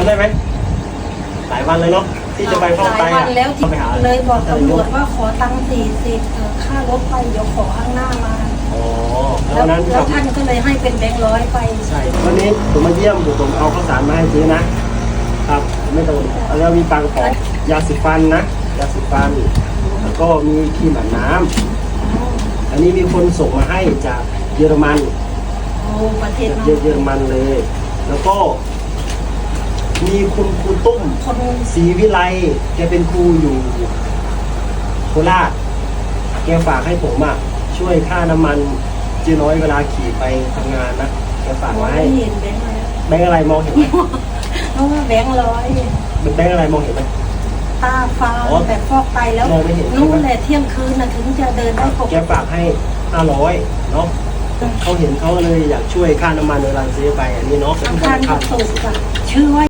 ำได้ไหมหลายวันเลยเนาะที่จะไปฟอกไตหลายวันแล้วที่ไปหาเลยบอกตำรวจว่าขอตังค์สี่สิบค่ารถไปเดี๋ยวขอข้างหน้ามา อ๋อแล้แล้ววนั้นแล้วท่านก็เลยให้เป็นแบงค์ร้อยไป ใช่วันนี้ผมมาเยี่ยมผมผมเอาข้าวสารมาให้ซื้อนะครับไม่ต้องแล้วมีปังของยาสีฟันนะยาสีฟัน แล้วก็มีครีมอาบน้ำอันนี้มีคนส่งมาให้จากเยอรมันโอ้ประเทศจากน้เยเยอรมันเลย แล้วก็ มีคุณครูตุ้มคนศรีวิไลแกเป็นครูอยู่โคราชแกฝากให้ผมอะช่วยค่าน้ำมันเจ๊น้อยเวลาขี่ไปทำงานนะแกฝากมองไว้ไม่เห็นแบงค์ร้อยแบงค์อะไรมองเห็นไหมเพราะว่าแบงค์ร้อยเป็นแบงค์อะไรมองเห็นไหมตาฟ้าอ๋อแบบฟอกไตแล้วมองไม่เห็นนู่นแหละเที่ยงคืนนะถึงจะเดินได้ปกแกติฝากให้ห้าร้อยเนาะเขาเห็นเขาเลยอยากช่วยค่าน้ำมันเวลาซื้อไปอันนี้เนาะอังคารค่าศุกร์อะชื่อว่า